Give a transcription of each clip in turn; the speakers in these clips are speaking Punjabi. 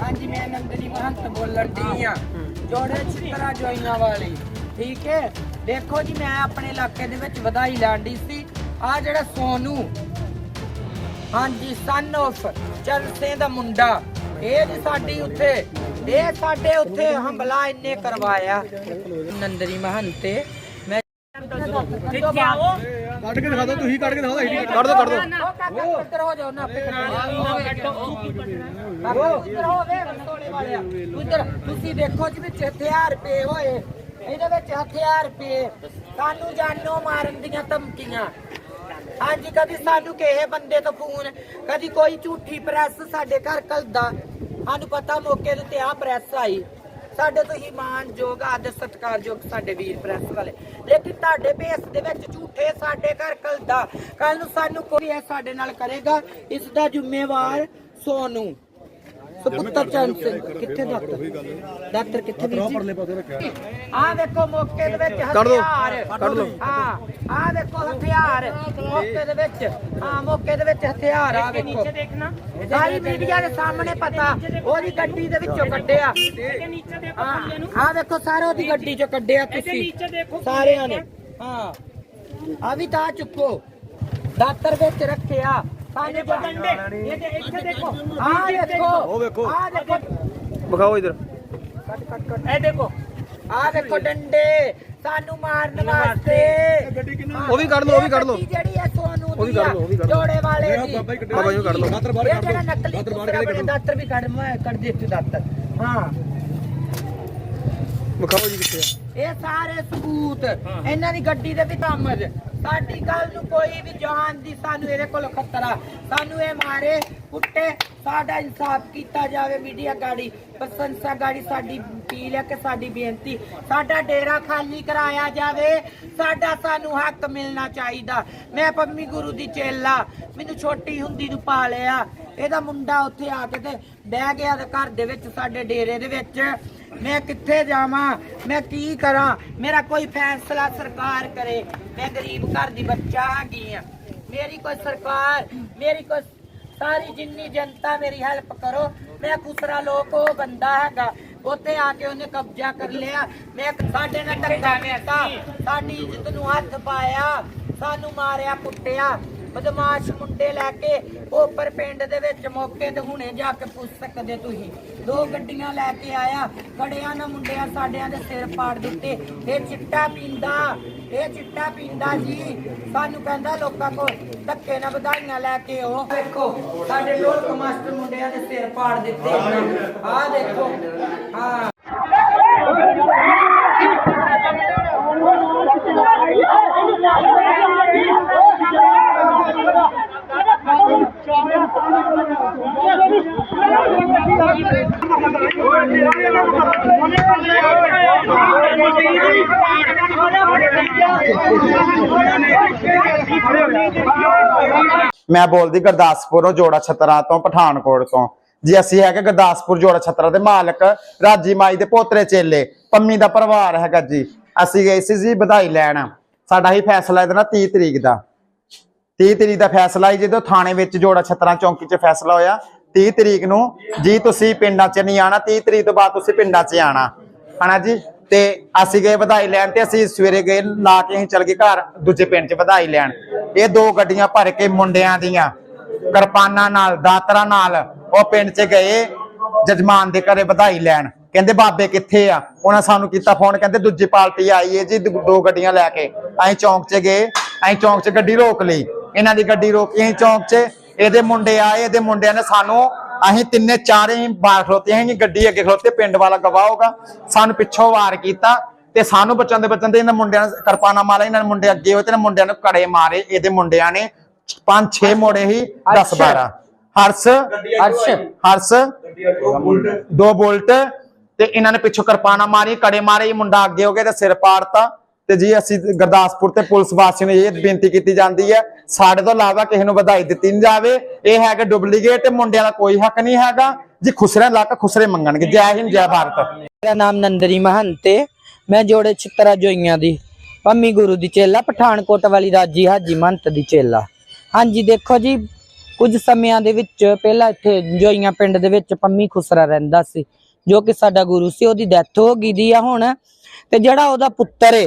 ਹਾਂਜੀ, ਮੈਂ ਨੰਦਨੀ ਮਹੰਤ ਬੋਲਣ ਦੀ ਆ। ਜੋੜੇ ਚਿੱਤਰਾ ਜੋਈਆਂ ਵਾਲੀ। ਠੀਕ ਹੈ? ਦੇਖੋ ਜੀ, ਮੈਂ ਆਪਣੇ ਇਲਾਕੇ ਦੇ ਵਿੱਚ ਵਧਾਈ ਲੈਂਦੀ ਸੀ। ਆ ਜਿਹੜਾ ਸੋਨੂ। ਹਾਂਜੀ ਸਨ of ਚਰਸੇ ਦਾ ਮੁੰਡਾ। ਇਹ ਜੀ ਸਾਡੀ ਉੱਥੇ, ਇਹ ਸਾਡੇ ਉੱਥੇ ਹਮਲਾ ਇੰਨੇ ਕਰਵਾਇਆ। ਨੰਦਨੀ ਮਹੰਤੇ ਮੈਂ ਕਿੱਥੇ ਆਵੋ ਕੱਢ ਕੇ ਦਿਖਾ ਦਿਓ ਤੁਸੀਂ ਕੱਢ ਕੇ ਦਿਖਾਓ ਅਸੀਂ ਕੱਢ ਦਿਓ ਕੱਢ ਦਿਓ। ਉਹ। ਹੋ ਜਾਓ ਨਾ ਆਪੇ ਇੱਧਰ ਹੋ ਵੇ ਰਸੋਲੇ ਵਾਲਿਆ ਇੱਧਰ ਤੁਸੀਂ ਦੇਖੋ ਜੀ ਵਿੱਚ ਹਥਿਆਰ ਪਏ ਹੋਏ। ਇਹਦੇ ਵਿੱਚ ਹਥਿਆਰ ਪਏ। ਸਾਨੂੰ ਜਾਨੋਂ ਮਾਰਨ ਦੀਆਂ ਧਮਕੀਆਂ। ਹਾਂਜੀ ਕਦੀ ਸਾਨੂੰ ਕਿਸੇ ਬੰਦੇ ਤੋਂ ਫੋਨ ਕਦੀ ਕੋਈ ਝੂਠੀ ਪ੍ਰੈਸ ਸਾਡੇ ਘਰ ਕਲਦਾ ਸਾਨੂੰ ਪਤਾ ਮੌਕੇ ਉੱਤੇ ਆ ਪ੍ਰੈਸ ਆਈ। ਸਾਡੇ ਤੋਂ ਹੀ ਮਾਣਯੋਗ ਆਦਰ ਸਤਿਕਾਰਯੋਗ ਸਾਡੇ ਵੀਰ ਪ੍ਰੈਸ ਵਾਲੇ। ਲੇਕਿਨ ਤੁਹਾਡੇ ਭੇਸ ਦੇ ਵਿੱਚ ਝੂਠੇ ਸਾਡੇ ਘਰ ਕਲਦਾ ਕੱਲ ਨੂੰ ਸਾਨੂੰ ਕੋਈ ਸਾਡੇ ਨਾਲ ਕਰੇਗਾ। ਇਸ ਦਾ ਜ਼ਿੰਮੇਵਾਰ ਸੋਨੂੰ। ਸੁਪੁੱਤਰ ਚੰਦ ਸਿੰਘ। ਕਿੱਥੇ ਡਾਕਟਰ? ਡਾਕਟਰ ਕਿੱਥੇ ਵੀਰ ਜੀ? ਪਰਲੇ ਪਾਸੇ ਰੱਖਿਆ ਆ ਵੇਖੋ ਮੌਕੇ ਦੇ ਵਿੱਚ ਹਥਿਆਰ। ਕੱਢ ਦਿਓ। ਹਾਂ ਆ ਵੇਖੋ ਹਥਿਆਰ। ਮੌਕੇ ਦੇ ਵਿੱਚ ਹਾਂ ਮੌਕੇ ਦੇ ਵਿੱਚ ਹਥਿਆਰ। ਆ ਨੀਚੇ ਦੇਖਣਾ। ਸਾਰੀ ਮੀਡੀਆ ਦੇ ਸਾਹਮਣੇ ਪਤਾ ਉਹਦੀ ਗੱਡੀ ਦੇ ਵਿੱਚੋਂ ਕੱਢਿਆ। ਆ ਵੇਖੋ ਸਾਰੇ ਉਹਦੀ ਗੱਡੀ ਚੋਂ ਕੱਢਿਆ ਤੁਸੀਂ ਸਾਰਿਆਂ ਨੇ। ਹਾਂ। ਆ ਵੀ ਤਾਂ ਚੁੱਕੋ। ਦਾਤਰ ਵਿੱਚ ਰੱਖਿਆ। ਡੰਡੇ ਇਹ ਤੇ ਇੱਥੇ ਦੇਖੋ ਆ ਦੇਖੋ ਉਹ ਵੇਖੋ। ਆ ਦੇਖੋ ਵਿਖਾਓ ਇਧਰ ਕੱਟ ਕੱਟ ਕੱਟ ਇਹ ਦੇਖੋ ਆ ਦੇਖੋ ਡੰਡੇ ਸਾਨੂੰ ਮਾਰਨ ਵਾਸਤੇ ਗੱਡੀ ਕਿੰਨਾ? ਹਾਂ, ਉਹ ਵੀ ਕੱਢ ਲਓ, ਉਹ ਵੀ ਇਹ ਕੱਢ ਲਓ। ਗੱਡੀ ਜਿਹੜੀ ਹੈ ਸੋਨੂ ਉਹ ਵੀ ਦੀ ਕੱਢ ਆ, ਲਓ, ਉਹ ਵੀ ਕੱਢ ਲਓ। ਜੋੜੇ ਵਾਲੇ ਮੇਰਾ ਦੀ ਬਾਬਾ ਹੀ ਕੱਢਿਆ। ਹਾਂਜੀ। ਬਾਬਾ ਜੀ ਨੂੰ ਕੱਢ ਲਓ। ਦਾਤਰ ਬਾਹਰ ਇਹ ਕੱਢ ਜਿਹੜਾ ਦਿਓ। ਨਕਲੀ ਦਾਤਰ ਬਾਹਰ ਦੂਸਰਾ ਕੱਢ ਬਣੇ ਦਿਓ। ਦਾਤਰ ਵੀ ਕੱਢ ਮੈਂ ਕੱਢ ਦੇ ਇੱਥੇ ਦਾਤਰ ਹਾਂ ਵਿਖਾਓ ਜੀ ਕਿੱਥੇ ਆ ਇਹ ਸਾਰੇ ਸਬੂਤ ਇਹਨਾਂ ਦੀ ਗੱਡੀ ਦੇ ਵੀ ਧਮਜ ਸਾਡੀ ਗੱਲ ਨੂੰ ਕੋਈ ਵੀ ਜਾਨ ਦੀ ਸਾਨੂੰ ਇਹਦੇ ਕੋਲ ਖਤਰਾ। ਸਾਨੂੰ ਇਹ ਮਾਰੇ, ਕੁੱਟੇ, ਸਾਡਾ ਇਨਸਾਫ ਕੀਤਾ ਜਾਵੇ ਮੀਡੀਆ ਗਾੜੀ। ਪ੍ਰਸ਼ੰਸਾ ਗਾੜੀ ਸਾਡੀ ਅਪੀਲ ਹੈ ਕਿ ਸਾਡੀ ਬੇਨਤੀ, ਸਾਡਾ ਡੇਰਾ ਖਾਲੀ ਕਰਾਇਆ ਜਾਵੇ। ਸਾਡਾ ਸਾਨੂੰ ਹੱਕ ਮਿਲਣਾ ਚਾਹੀਦਾ। ਮੈਂ ਪੰਮੀ ਗੁਰੂ ਦੀ ਚੇਲਾ, ਮੈਨੂੰ ਛੋਟੀ ਹੁੰਦੀ ਨੂੰ ਪਾਲਿਆ। ਇਹਦਾ ਮੁੰਡਾ ਉੱਥੇ ਆ ਕੇ ਤੇ ਬਹਿ ਗਿਆ ਤੇ ਘਰ ਦੇ ਵਿੱਚ, ਸਾਡੇ ਡੇਰੇ ਦੇ ਵਿੱਚ। ਮੈਂ ਕਿੱਥੇ ਜਾਵਾਂ? ਮੈਂ ਕੀ ਕਰਾਂ? ਮੇਰਾ ਕੋਈ ਫੈਸਲਾ ਸਰਕਾਰ ਕਰੇ। ਮੈਂ ਗਰੀਬ ਘਰ ਦੀ ਬੱਚਾ ਹੈਗੀ ਆ। ਮੇਰੀ ਕੋਈ ਸਰਕਾਰ, ਮੇਰੀ ਕੋਈ ਸਾਰੀ ਜਿੰਨੀ ਜਨਤਾ ਮੇਰੀ ਹੈਲਪ ਕਰੋ। ਮੈਂ ਖੁਸਰਾ ਲੋਕ, ਉਹ ਬੰਦਾ ਹੈਗਾ। ਉੱਥੇ ਆ ਕੇ ਉਹਨੇ ਕਬਜ਼ਾ ਕਰ ਲਿਆ। ਮੈਂ ਸਾਡੇ ਨਾਲ ਧੱਕਾ ਕੀਤਾ। ਸਾਡੀ ਇੱਜ਼ਤ ਨੂੰ ਹੱਥ ਪਾਇਆ। ਸਾਨੂੰ ਮਾਰਿਆ, ਕੁੱਟਿਆ। ਬਦਮਾਸ਼ ਮੁੰਡੇ ਲੈ ਕੇ ਉੱਪਰ ਪਿੰਡ ਦੇ ਵਿੱਚ ਮੌਕੇ ਤੇ ਹੁਣੇ ਜਾ ਕੇ ਪੁੱਛ ਸਕਦੇ ਤੁਸੀਂ। ਦੋ ਗੱਡੀਆਂ ਲੈ ਕੇ ਆਇਆ ਕੜਿਆਂ ਨਾਲ ਮੁੰਡਿਆਂ ਸਾਡਿਆਂ ਦੇ ਸਿਰ ਪਾੜ ਦਿੱਤੇ। ਇਹ ਚਿੱਟਾ ਪੀਂਦਾ, ਇਹ ਚਿੱਟਾ ਪੀਂਦਾ ਜੀ। ਸਾਨੂੰ ਕਹਿੰਦਾ ਲੋਕਾਂ ਕੋਲ ਧੱਕੇ ਨਾਲ ਵਧਾਈਆਂ ਲੈ ਕੇ ਉਹ ਦੇਖੋ, ਸਾਡੇ ਢੋਲਕ ਮਾਸਟਰ ਮੁੰਡਿਆਂ ਦੇ ਸਿਰ ਪਾੜ ਦਿੱਤੇ। ਆਹ ਦੇਖੋ, ਹਾਂ। ਮੈਂ ਬੋਲਦੀ ਗੁਰਦਾਸਪੁਰੋਂ ਜੋੜਾ ਛਤਰਾ ਤੋਂ, ਪਠਾਨਕੋਟ ਤੋਂ। ਜੀ ਅਸੀਂ ਹੈਗੇ ਗੁਰਦਾਸਪੁਰ ਜੋੜਾ ਛਤਰਾ ਦੇ ਮਾਲਕ, ਰਾਜੀ ਮਾਈ ਦੇ ਪੋਤਰੇ ਚੇਲੇ, ਪੰਮੀ ਦਾ ਪਰਿਵਾਰ ਹੈਗਾ ਜੀ। ਅਸੀਂ ਗਏ ਸੀ ਜੀ ਵਧਾਈ ਲੈਣ। ਸਾਡਾ ਹੀ ਫੈਸਲਾ ਇਹਦਾ ਨਾ 30 ਤਰੀਕ ਦਾ। 30 ਤਰੀਕ ਦਾ ਫੈਸਲਾ ਹੀ ਜਦੋਂ ਥਾਣੇ ਵਿੱਚ ਜੋੜਾ ਛਤਰਾ ਚੌਂਕੀ 'ਚ ਫੈਸਲਾ ਹੋਇਆ। 30 ਤਰੀਕ ਨੂੰ ਜੀ ਤੁਸੀਂ ਪਿੰਡਾਂ 'ਚ ਨਹੀਂ ਆਣਾ 30 ਤਰੀਕ ਤੋਂ ਬਾਅਦ ਤੁਸੀਂ ਪਿੰਡਾਂ 'ਚ ਆਣਾ। ਹਨਾ ਜੀ? ਤੇ ਅਸੀਂ ਗਏ ਵਧਾਈ ਲੈਣ ਤੇ ਅਸੀਂ ਸਵੇਰੇ ਗਏ, ਲਾ ਕੇ ਅਸੀਂ ਚਲ ਗਏ ਘਰ, ਦੂਜੇ ਪਿੰਡ 'ਚ ਵਧਾਈ ਲੈਣ। ਇਹ ਦੋ ਗੱਡੀਆਂ ਭਰ ਕੇ ਮੁੰਡਿਆਂ ਦੀਆਂ, ਕਿਰਪਾਨਾਂ ਨਾਲ, ਦਾਤਰਾਂ ਨਾਲ ਉਹ ਪਿੰਡ 'ਚ ਗਏ, ਜਜਮਾਨ ਦੇ ਘਰੇ ਵਧਾਈ ਲੈਣ। ਕਹਿੰਦੇ, ਬਾਬੇ ਕਿੱਥੇ ਆ? ਉਹਨਾਂ ਸਾਨੂੰ ਕੀਤਾ ਫੋਨ, ਕਹਿੰਦੇ, ਦੂਜੀ ਪਾਰਟੀ ਆਈ ਏ ਜੀ ਦੋ ਦੋ ਗੱਡੀਆਂ ਲੈ ਕੇ। ਅਸੀਂ ਚੌਂਕ 'ਚ ਗਏ, ਅਸੀਂ ਚੌਂਕ 'ਚ ਗੱਡੀ ਰੋਕ ਲਈ। ਇਹਨਾਂ ਦੀ ਗੱਡੀ ਰੋਕੀ ਅਸੀਂ ਚੌਂਕ 'ਚ। ਇਹਦੇ ਮੁੰਡੇ ਆਏ ਇਹਦੇ ਮੁੰਡਿਆਂ ਨੇ ਸਾਨੂੰ ਅਸੀਂ ਤਿੰਨੇ ਚਾਰੇ ਹੀ ਬਾਹਰ ਖਲੋਤੇ ਹਾਂ ਗੱਡੀ ਅੱਗੇ ਖਲੋਤੇ ਪਿੰਡ ਵਾਲਾ ਗਵਾਹ ਹੋਗਾ ਸਾਨੂੰ ਪਿੱਛੋਂ ਵਾਰ ਕੀਤਾ ਤੇ ਸਾਨੂੰ ਬਚਣ ਦੇ ਬਚਣ ਦੇ ਇਹਨਾਂ ਮੁੰਡਿਆਂ ਨੇ ਕਿਰਪਾਨਾ ਮਾਰਿਆ ਇਹਨਾਂ ਨੇ ਮੁੰਡੇ ਅੱਗੇ ਹੋਏ ਤੇ ਇਹਨਾਂ ਮੁੰਡਿਆਂ ਨੂੰ ਕੜੇ ਮਾਰੇ। ਇਹਦੇ ਮੁੰਡਿਆਂ ਨੇ ਪੰਜ ਛੇ ਮੋੜੇ ਹੀ 10 12 ਹਰਸ। ਹਰਸ। ਦੋ ਬੁਲਟ। ਤੇ ਇਹਨਾਂ ਨੇ ਪਿੱਛੋਂ ਕਿਰਪਾਨਾ ਮਾਰੀ ਕੜੇ ਮਾਰੇ ਇਹ ਮੁੰਡਾ ਅੱਗੇ ਹੋ ਗਿਆ ਤੇ ਸਿਰ ਪਾੜਤਾ। ਤੇ ਜੀ ਅਸੀਂ ਗੁਰਦਾਸਪੁਰ ਤੇ ਪੁਲਿਸ ਵਾਸੀਆਂ ਨੂੰ ਇਹ ਬੇਨਤੀ ਕੀਤੀ ਜਾਂਦੀ ਹੈ, ਸਾਡੇ ਤੋਂ ਇਲਾਵਾ ਕਿਸੇ ਨੂੰ ਵਧਾਈ ਦਿੱਤੀ ਨਹੀਂ ਜਾਵੇ। ਇਹ ਹੈਗਾ ਡੁਪਲੀਕੇਟ ਤੇ ਮੁੰਡਿਆਂ ਦਾ ਕੋਈ ਹੱਕ ਨਹੀਂ ਹੈਗਾ। ਜੀ ਖੁਸਰੇ ਲੱਕ ਖੁਸਰੇ ਮੰਗਣਗੇ। ਜੈ ਹਿੰਦ, ਜੈ ਭਾਰਤ। ਮੇਰਾ ਨਾਮ ਨੰਦਰੀ ਮਹੰਤੇ ਮੈਂ ਜੋੜੇ ਚਿੱਤਰਾ ਜੋਈਆਂ ਦੀ। ਪੰਮੀ ਗੁਰੂ ਦੀ ਚੇਲਾ, ਪਠਾਨਕੋਟ ਵਾਲੀ ਰਾਜੀ ਹਾਜੀ ਮਹੰਤ ਦੀ ਚੇਲਾ। ਹਾਂਜੀ, ਦੇਖੋ ਜੀ, ਕੁਝ ਸਮਿਆਂ ਦੇ ਵਿੱਚ, ਪਹਿਲਾਂ ਇੱਥੇ ਜੋਈਆਂ ਪਿੰਡ ਦੇ ਵਿੱਚ ਪੰਮੀ ਖੁਸਰਾ ਰਹਿੰਦਾ ਸੀ। ਜੋ ਕਿ ਸਾਡਾ ਗੁਰੂ ਸੀ, ਉਹਦੀ ਡੈਥ ਹੋ ਗਈ ਦੀ ਆ ਹੁਣ। ਤੇ ਜਿਹੜਾ ਉਹਦਾ ਪੁੱਤਰ ਏ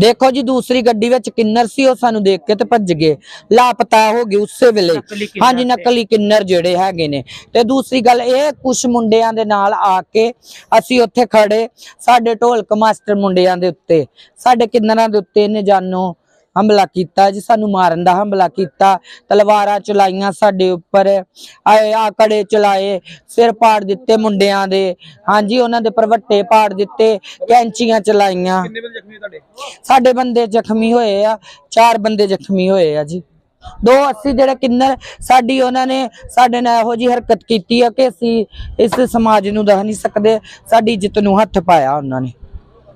ਦੇਖੋ ਜੀ ਦੂਸਰੀ ਗੱਡੀ ਵਿੱਚ ਕਿੰਨਰ ਸੀ ਉਹ ਸਾਨੂੰ ਦੇਖ ਕੇ ਤੇ ਭੱਜ ਗਏ। ਲਾਪਤਾ ਹੋ ਗਏ ਉਸੇ ਵੇਲੇ। ਹਾਂਜੀ ਨਕਲੀ ਕਿੰਨਰ ਜਿਹੜੇ ਹੈਗੇ ਨੇ। ਤੇ ਦੂਸਰੀ ਗੱਲ ਇਹ ਕੁਝ ਮੁੰਡਿਆਂ ਦੇ ਨਾਲ ਆ ਕੇ ਅਸੀਂ ਉੱਥੇ ਖੜੇ। ਸਾਡੇ ਢੋਲਕ ਮਾਸਟਰ ਮੁੰਡਿਆਂ ਦੇ ਉੱਤੇ। ਸਾਡੇ ਕਿੰਨਰਾਂ ਦੇ ਉੱਤੇ ਇਹਨੇ ਜਾਨੋਂ ਹਮਲਾ ਕੀਤਾ ਜੀ ਸਾਨੂੰ ਮਾਰਨ ਦਾ ਹਮਲਾ ਕੀਤਾ। ਤਲਵਾਰਾਂ ਚਲਾਈਆਂ ਸਾਡੇ ਉੱਪਰ। ਆਏ ਆਕੜੇ ਚਲਾਏ ਸਿਰ ਪਾੜ ਦਿੱਤੇ ਮੁੰਡਿਆਂ ਦੇ। ਹਾਂਜੀ ਉਹਨਾਂ ਦੇ ਪਰਵੱਟੇ ਪਾੜ ਦਿੱਤੇ ਕੈਂਚੀਆਂ ਚਲਾਈਆਂ। ਤੁਹਾਡੇ? ਸਾਡੇ ਬੰਦੇ ਜ਼ਖਮੀ ਹੋਏ ਆ, ਚਾਰ ਬੰਦੇ ਜ਼ਖਮੀ ਹੋਏ ਆ ਜੀ। ਦੋ ਅਸੀਂ ਜਿਹੜੇ ਕਿੰਨਰ, ਸਾਡੀ ਉਹਨਾਂ ਨੇ, ਸਾਡੇ ਨਾਲ ਇਹੋ ਜੀ ਹਰਕਤ ਕੀਤੀ ਆ ਕਿ ਅਸੀਂ ਇਸ ਸਮਾਜ ਨੂੰ ਦਹ ਨਹੀਂ ਸਕਦੇ। ਸਾਡੀ ਇੱਜ਼ਤ ਨੂੰ ਹੱਥ ਪਾਇਆ ਉਹਨਾਂ ਨੇ।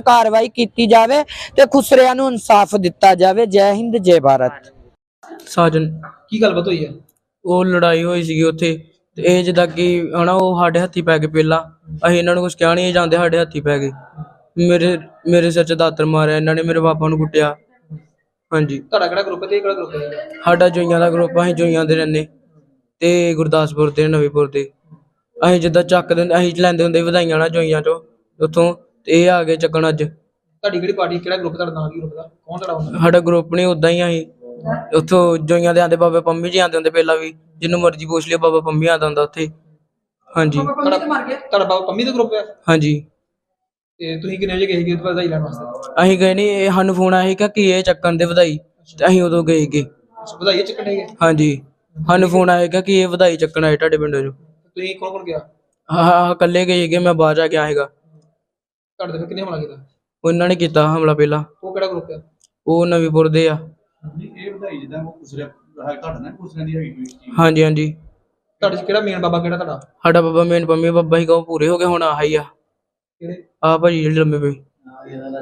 ਕਾਰਵਾਈ ਕੀਤੀ ਜਾਵੇ ਤੇ ਖੁਸਰਿਆਂ ਨੂੰ ਇਨਸਾਫ ਦਿੱਤਾ ਜਾਵੇ। ਜੈ ਹਿੰਦ ਜੈ ਭਾਰਤ। ਸਾਜਨ ਕੀ ਗੱਲਬਾਤ ਹੋਈ ਆ ਉਹ ਲੜਾਈ ਹੋਈ ਸੀਗੀ ਉੱਥੇ ਤੇ ਇਹ ਜਿੱਦਾਂ ਕਿ ਹਨਾ ਉਹ ਸਾਡੇ ਹੱਥੀ ਪੈ ਗਏ ਪਹਿਲਾਂ। ਅਸੀਂ ਇਹਨਾਂ ਨੂੰ ਕੁਝ ਕਹਿ ਨਹੀਂ ਜਾਂਦੇ ਸਾਡੇ ਹੱਥੀ ਪੈ ਗਏ। ਮੇਰੇ ਮੇਰੇ ਸਿਰ 'ਚ ਦਾਤਰ ਮਾਰਿਆ ਇਹਨਾਂ ਨੇ ਮੇਰੇ ਪਾਪਾ ਨੂੰ ਕੁੱਟਿਆ। ਹਾਂਜੀ। ਤੁਹਾਡਾ ਕਿਹੜਾ ਗਰੁੱਪ ਹੈ ਤੇ ਇਹ ਕਿਹੜਾ ਗਰੁੱਪ ਹੈ? ਸਾਡਾ ਜੋਈਆਂ ਦਾ ਗਰੁੱਪ ਅਸੀਂ ਜੋਈਆਂ ਦੇ ਰਹਿੰਦੇ। ਤੇ ਗੁਰਦਾਸਪੁਰ ਦੇ ਨਵੀਪੁਰ ਦੇ। ਅਸੀਂ ਜਿੱਦਾਂ ਚੱਕਦੇ ਅਸੀਂ ਲੈਂਦੇ ਹੁੰਦੇ ਵਧਾਈਆਂ ਨਾ ਜੋਈਆਂ ਚੋਂ। ਉੱਥੋਂ ਤੇ ਇਹ ਆ ਗਏ ਚੱਕਣ ਅੱਜ। ਤੁਹਾਡੀ ਕਿਹੜੀ ਪਾਰਟੀ ਕਿਹੜਾ ਗਰੁੱਪ ਤੁਹਾਡਾ ਨਾਮ ਕੀ ਗਰੁੱਪ ਦਾ ਕੌਣ ਤੁਹਾਡਾ ਹੁੰਦਾ? ਸਾਡਾ ਗਰੁੱਪ ਨਹੀਂ ਉਦਾਂ ਹੀ ਅਸੀਂ। ਉੱਥੋਂ ਜੋਈਆਂ ਦੇ ਆਂਦੇ ਬਾਬਾ ਪੰਮੀ ਜੀ ਆਂਦੇ ਹੁੰਦੇ ਪਹਿਲਾਂ ਵੀ। ਜਿਹਨੂੰ ਮਰਜ਼ੀ ਪੁੱਛ ਲਿਓ ਬਾਬਾ ਪੰਮੀ ਆਂਦਾ ਹੁੰਦਾ ਉੱਥੇ। ਹਾਂਜੀ। ਤੁਹਾਡਾ ਤੁਹਾਡਾ ਬਾਬਾ ਪੰਮੀ ਦਾ ਗਰੁੱਪ ਹੈ? ਹਾਂਜੀ। ਤੇ ਤੁਸੀਂ ਕਿੰਨੇ ਵਜੇ ਗਏ ਸੀਗੇ ਉਹਦੇ ਵਧਾਈ ਲੈਣ ਵਾਸਤੇ? ਅਸੀਂ ਗਏ ਨਹੀਂ ਇਹ ਸਾਨੂੰ ਫੋਨ ਆਇਆ ਸੀ ਕਿ ਇਹ ਚੱਕਣ ਦੇ ਵਧਾਈ। ਤੇ ਅਸੀਂ ਉਦੋਂ ਗਏ ਗੇ ਵਧਾਈ ਚੱਕਣੇ ਗਏ? ਹਾਂਜੀ। ਸਾਨੂੰ ਫੋਨ ਆਇਆ ਸੀਗਾ ਕਿ ਇਹ ਵਧਾਈ ਚੱਕਣ ਆਏ ਤੁਹਾਡੇ ਪਿੰਡੋਂ ਜੋ ਤੁਸੀਂ ਕੌਣ ਕੌਣ ਗਿਆ? ਹਾਂ ਹਾਂ ਇਕੱਲੇ ਗਏ ਸੀਗੇ ਮੈਂ ਬਾਹਰ ਜਾ ਕੇ ਆਏਗਾ ਤੁਹਾਡੇ ਤੇ ਕਿੰਨੇ ਹਮਲਾ ਕੀਤਾ? ਉਹਨਾਂ ਨੇ ਕੀਤਾ ਹਮਲਾ ਪਹਿਲਾਂ। ਉਹ ਕਿਹੜਾ ਗਰੁੱਪ ਹੈ ਉਹ ਨਵੀਪੁਰ ਦੇ ਆ। ਇਹ ਵਧਾਈ ਜਿੱਦਾਂ ਉਹ ਕੁਸਰਿਆ ਹੈ ਤੁਹਾਡਾ ਨਾ ਕੁਸਰਿਆਂ ਦੀ ਹੈਗੀ ਕੋਈ ਚੀਜ਼। ਹਾਂਜੀ ਹਾਂਜੀ। ਤੁਹਾਡੇ ਚ ਕਿਹੜਾ ਮੇਨ ਬਾਬਾ ਕਿਹੜਾ ਤੁਹਾਡਾ? ਸਾਡਾ ਬਾਬਾ ਮੇਨ ਪੰਮੀ ਬਾਬਾ ਸੀਗਾ ਉਹ ਪੂਰੇ ਹੋ ਗਏ ਹੁਣ ਆਹੀ ਆ। ਕਿਹੜੇ? ਆ ਭਾਜੀ ਜਿਹੜੇ ਲੰਮੇ ਪਏ।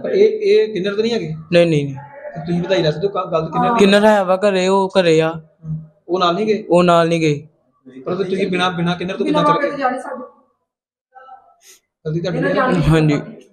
ਪਰ ਇਹ ਇਹ ਕਿੰਨਰ ਤਾਂ ਨਹੀਂ ਹੈਗੇ? ਨਹੀਂ ਨਹੀਂ ਨਹੀਂ। ਤੇ ਤੁਸੀਂ ਵਧਾਈ ਹੋ ਕ- ਗੱਲ ਤਾਂ ਕਿੰਨਰ ਕਿੰਨਾ ਹੈ ਵਾ ਘਰੇ ਉਹ ਘਰੇ ਆ। ਉਹ ਨਾਲ ਨਹੀਂ ਗਏ? ਉਹ ਨਾਲ ਨਹੀਂ ਗਏ। ਪਰ ਤੁਸੀਂ ਬਿਨਾ ਬਿਨਾ ਕਿੰਨਰ ਤੋਂ ਕਿੰਨਾ ਚੱਲ ਗਏ? ਜਲਦੀ ਤੁਹਾਡੀ ਹਾਂਜੀ।